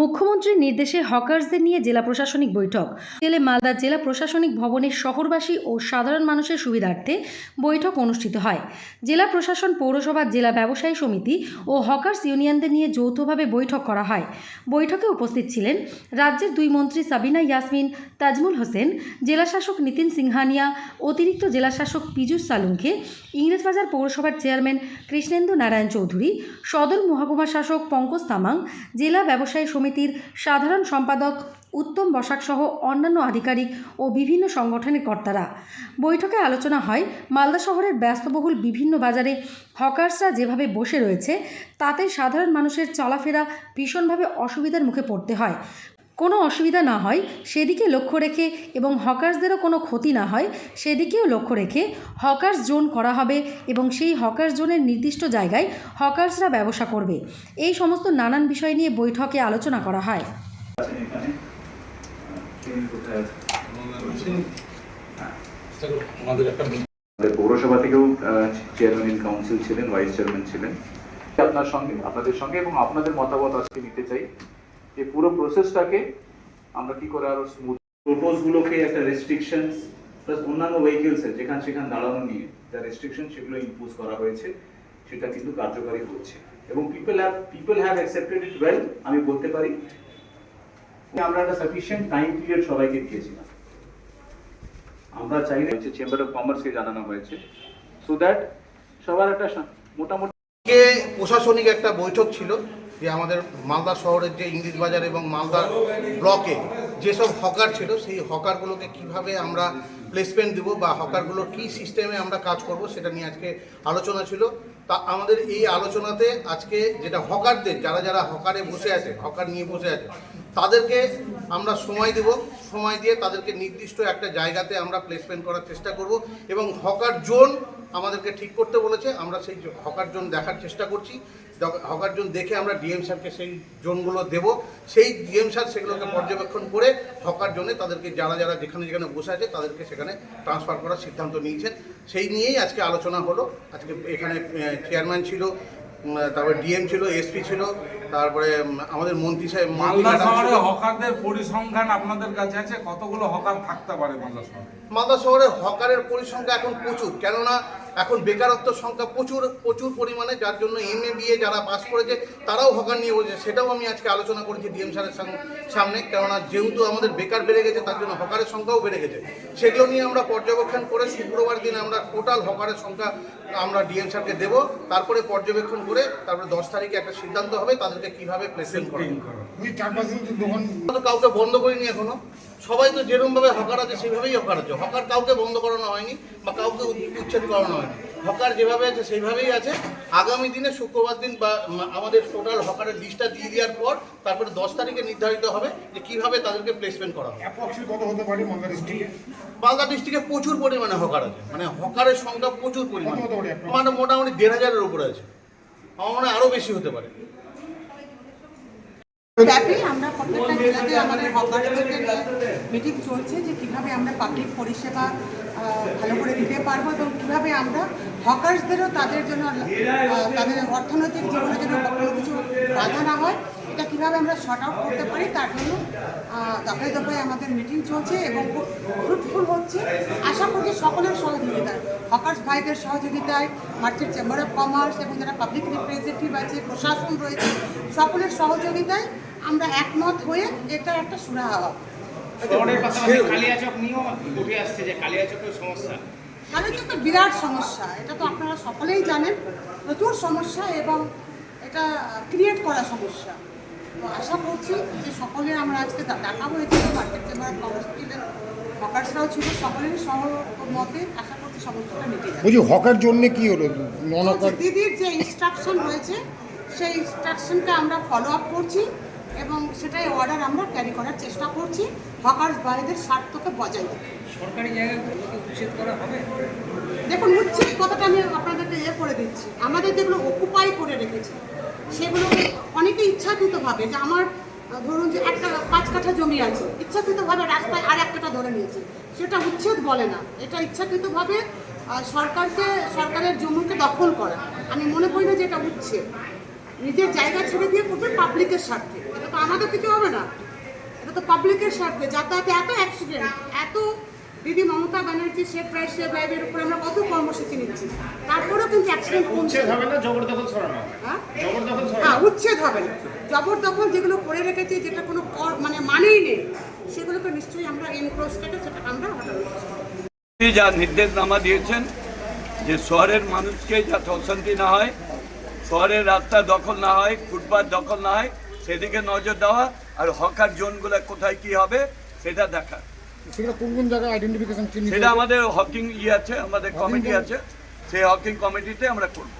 মুখ্যমন্ত্রীর নির্দেশে হকার্সদের নিয়ে জেলা প্রশাসনিক বৈঠক। জেলে মালদা জেলা প্রশাসনিক ভবনের শহরবাসী ও সাধারণ মানুষের সুবিধার্থে বৈঠক অনুষ্ঠিত হয়। জেলা প্রশাসন, পৌরসভা, জেলা ব্যবসায়ী সমিতি ও হকার্স ইউনিয়নদের নিয়ে যৌথভাবে বৈঠক করা হয়। বৈঠকে উপস্থিত ছিলেন রাজ্যের দুই মন্ত্রী সাবিনা ইয়াসমিন, তাজমুল হোসেন, জেলাশাসক নিতিন সিংহানিয়া, অতিরিক্ত জেলাশাসক পীযূষ সালুঙ্কে, ইংরেজবাজার পৌরসভার চেয়ারম্যান কৃষ্ণেন্দু নারায়ণ চৌধুরী, সদর মহকুমা শাসক পঙ্কজ তামাং, জেলা ব্যবসায়ী সমিতির সাধারণ সম্পাদক উত্তম বসাকসহ অন্যান্য আধিকারিক ও বিভিন্ন সংগঠনের কর্তারা। বৈঠকে আলোচনা হয় মালদা শহরের ব্যস্তবহুল বিভিন্ন বাজারে হকার্সরা যেভাবে বসে রয়েছে, তাতে সাধারণ মানুষের চলাফেরা ভীষণভাবে অসুবিধার মুখে পড়তে হয়। কোনো অসুবিধা না হয়, সেদিকে লক্ষ্য রেখে এবং হকার্সদেরও কোনো ক্ষতি না হয়, সেদিকেও লক্ষ্য রেখে হকার্স জোন করা হবে এবং সেই হকার্স জোনের নির্দিষ্ট জায়গায় হকার্সরা ব্যবসা করবে। এই সমস্ত নানান বিষয় নিয়ে বৈঠকে আলোচনা করা হয়। পৌরসভা থেকেও চেয়ারম্যান ইন কাউন্সিল ছিলেন ভাইস চেয়ারম্যান ছিলেন। আপনার সঙ্গে, আপনাদের সঙ্গে এবং আপনাদের মতামত আজকে নিতে চাই। যে পুরো প্রসেসটাকে আমরা কি করে আরও স্মুথ প্রপোজ গুলোকে একটা রেস্ট্রিকশন প্লাস অন্যান্য ভেহিকেলসের যেখান সেখান দাঁড়ানো নিয়ে যা রেস্ট্রিকশন সেগুলো ইম্পোজ করা হয়েছে সেটা কিন্তু কার্যকারী হচ্ছে। এবং people have people have accepted it well আমি বলতে পারি। আমরা একটা সাফিসিয়েন্ট টাইম পিরিয়ড সবাইকে দিয়েছিলাম। আমরা চাই চাইলে চেম্বার অফ কমার্সকে জানানো হয়েছে। সো দ্যাট সবার একটা মোটামুটি প্রশাসনিক একটা বৈঠক ছিল। যে আমাদের মালদা শহরের যে ইংলিশ বাজার এবং মালদা ব্লকে যেসব হকার ছিল, সেই হকারগুলোকে কীভাবে আমরা প্লেসমেন্ট দেবো বা হকারগুলোর কী সিস্টেমে আমরা কাজ করব সেটা নিয়ে আজকে আলোচনা ছিল। তা আমাদের এই আলোচনাতে আজকে যেটা হকারদের, যারা যারা হকারে বসে আছে, হকার নিয়ে বসে আছে, তাদেরকে আমরা সময় দেব। সময় দিয়ে তাদেরকে নির্দিষ্ট একটা জায়গাতে আমরা প্লেসমেন্ট করার চেষ্টা করব এবং হকার জোন আমাদেরকে ঠিক করতে বলেছে। আমরা সেই হকার জোন দেখার চেষ্টা করছি। হকার জোন দেখে আমরা ডিএম স্যারকে সেই জোনগুলো দেব। সেই ডিএম স্যার সেগুলোকে পর্যবেক্ষণ করে হকার জোনে তাদেরকে যারা যারা যেখানে যেখানে বসে আছে তাদেরকে সেখানে ট্রান্সফার করার সিদ্ধান্ত নিয়েছেন। সেই নিয়েই আজকে আলোচনা হলো। আজকে এখানে চেয়ারম্যান ছিল তারপরে ডিএম ছিল এসপি ছিল তারপরে আমাদের মন্ত্রী সাহেব মালদা শহরে হকারদের পরিসংখ্যান আপনাদের কাছে আছে? কতগুলো হকার থাকতে পারে মালদা শহরে? মালদা শহরের হকারের পরিসংখ্যা এখন প্রচুর। কেননা এখন বেকারত্ব সংখ্যা প্রচুর প্রচুর পরিমাণে যার জন্য এম এ বিএ যারা পাস করেছে তারাও হকার নিয়ে বলছে সেটাও আমি আজকে আলোচনা করেছি ডিএম স্যারের সাম- সামনে কেননা যেহেতু আমাদের বেকার বেড়ে গেছে তার জন্য হকারের সংখ্যাও বেড়ে গেছে। সেগুলো নিয়ে আমরা পর্যবেক্ষণ করে শুক্রবার দিন আমরা টোটাল হকারের সংখ্যা আমরা ডিএম স্যারকে দেবো। তারপরে পর্যবেক্ষণ করে তারপরে দশ তারিখে একটা সিদ্ধান্ত হবে তাদেরকে কীভাবে প্লেসমেন্ট করা। কাউকে বন্ধ করিনি এখনও। সবাই তো যেরকম ভাবে হকার আছে সেইভাবেই হকার আছে। হকার কাউকে বন্ধ করানো হয়নি বা কাউকে উচ্ছেদ- করানো হয়নি। হকার যেভাবে আছে সেইভাবেই আছে। আগামী দিনে শুক্রবার দিন বা আমাদের টোটাল হকারের লিস্টটা দিয়ে দেওয়ার পর তারপরে দশ তারিখে নির্ধারিত হবে যে কীভাবে তাদেরকে প্লেসমেন্ট করা হবে। মালদা ডিস্ট্রিক্টে প্রচুর পরিমাণে হকার আছে। মানে হকারের সংখ্যা প্রচুর পরিমাণে? মানে মোটামুটি দেড় হাজারের উপরে আছে। আমার মনে হয় আরও বেশি হতে পারে। ব্যাপী আমরা প্রত্যেকটা আমাদের হকারদেরকে মিটিং চলছে যে কীভাবে আমরা পাবলিক পরিষেবা ভালো করে দিতে পারব এবং কীভাবে আমরা হকার্সদেরও তাদের জন্য তাদের অর্থনৈতিক জীবনের জন্য কখনো কিছু বাধা না হয়, এটা কীভাবে আমরা শর্ট আউট করতে পারি তার জন্য দফায় দফায় আমাদের মিটিং চলছে এবং খুব ফ্রুটফুল হচ্ছে। আশা করছি সকলের সহযোগিতায় হকার্স ভাইদের সহযোগিতায় মার্চেন্ট চেম্বার অফ কমার্স এবং যারা পাবলিক রিপ্রেজেন্টেটিভ আছে, প্রশাসন রয়েছে, সকলের সহযোগিতায় আমরা একমত হয়ে এটা একটা সুরাহা। হবে কালিয়াচক নিয়েও উঠে আসছে যে কালিয়াচকের সমস্যা। তাহলে তো একটা বিরাট সমস্যা এটা তো আপনারা সকলেই জানেন। প্রচুর সমস্যা এবং এটা ক্রিয়েট করা সমস্যা। তো আশা করছি যে সকলে আমরা আজকে ডাকা হয়েছিল মার্কেট চেম্বার ছিলেন হকার্সরাও ছিল সকলেরই সহমতে আশা করছি সমস্যাটা মিটে যাবে। বলছি হকার জন্য কি হলো? দিদির যে ইনস্ট্রাকশন রয়েছে সেই ইনস্ট্রাকশনটা আমরা ফলো আপ করছি। এবং সেটাই অর্ডার আমরা ক্যারি করার চেষ্টা করছি। হকার্স ভাইদের স্বার্থকে বজায় রেখে সরকারি জায়গাগুলোকে উচ্ছেদ করা হবে? দেখুন উচ্ছেদ কথাটা আমি আপনাদেরকে ইয়ে করে দিচ্ছি। আমাদের যেগুলো অকুপাই করে রেখেছে সেগুলোকে অনেকে ইচ্ছাকৃতভাবে যে আমার ধরুন যে একটা পাঁচ কাঠা জমি আছে ইচ্ছাকৃতভাবে রাস্তায় আর এক কাঠা ধরে নিয়েছে। সেটা উচ্ছেদ বলে না। এটা ইচ্ছাকৃতভাবে সরকারকে সরকারের জমিকে দখল করা। আমি মনে করি না যে এটা উচ্ছেদ। নিজের জায়গা ছেড়ে দিয়ে করবে পাবলিকের স্বার্থে। তো আমাদের কিছু হবে না। এটা তো পাবলিকের স্বার্থে। যাতায়াতে এত অ্যাক্সিডেন্ট এত দিদি মমতা ব্যানার্জি সেফ প্রাইস সেফ লাইভের উপরে আমরা কত কর্মসূচি নিচ্ছি। তারপরেও কিন্তু অ্যাক্সিডেন্ট কমছে। উচ্ছেদ হবে না জবরদখল সরানো হবে। হ্যাঁ? হ্যাঁ উচ্ছেদ হবে না। জবরদখল যেগুলো করে রেখেছি যেটা কোনো কর- মানে মানেই নেই সেগুলোকে নিশ্চয়ই আমরা এনক্রোচটাকে সেটা আমরা যা নির্দেশনামা দিয়েছেন যে শহরের মানুষকে যাতে অশান্তি না হয় শহরের রাস্তা দখল না হয় ফুটপাথ দখল না হয় সেদিকে নজর দেওয়া আর হকার জোনগুলো কোথায় কি হবে সেটা দেখা। সেটা কোন কোন জায়গায় আইডেন্টিফিকেশন সেটা আমাদের হকিং ই আছে আমাদের কমিটি। আছে। সেই হকিং কমিটিতে আমরা করব।